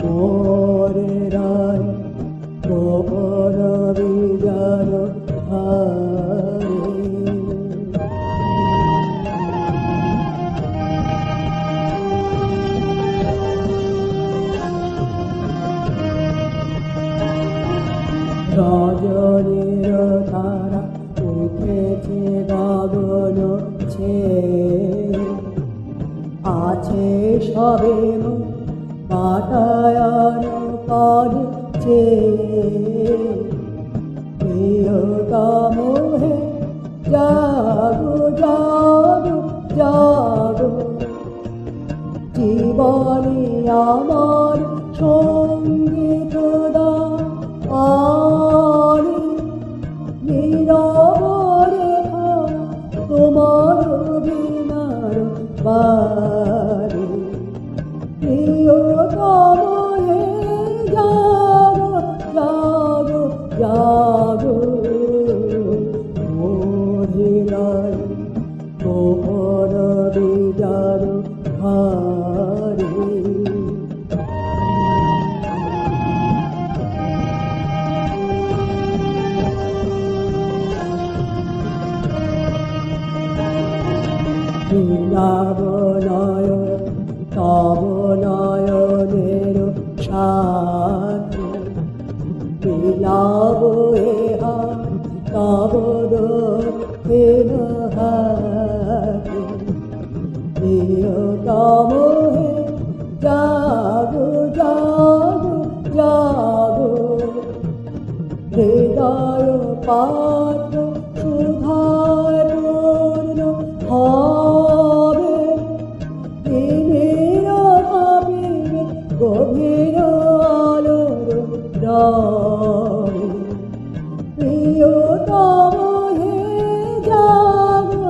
পরে রায় কবর বিজার হারে রজনীর তারা উঠেছে গগন আছে সবে পাটায়ন করছে প্রিয়তম হে জাগো জীবনে আমার সংগীত তোমার বিনার বারে প্রিয়তম হে জাগো জাগো জাগো মোহিলায় কোমর বিজার হারে নীলাবনয় তব নয়নের সাথে। বিলাব এহা তব দক্ষিণ হাতে। প্রিয়তম হে জাগো হৃদয় পাত্র প্রিয়তম হে জাগো।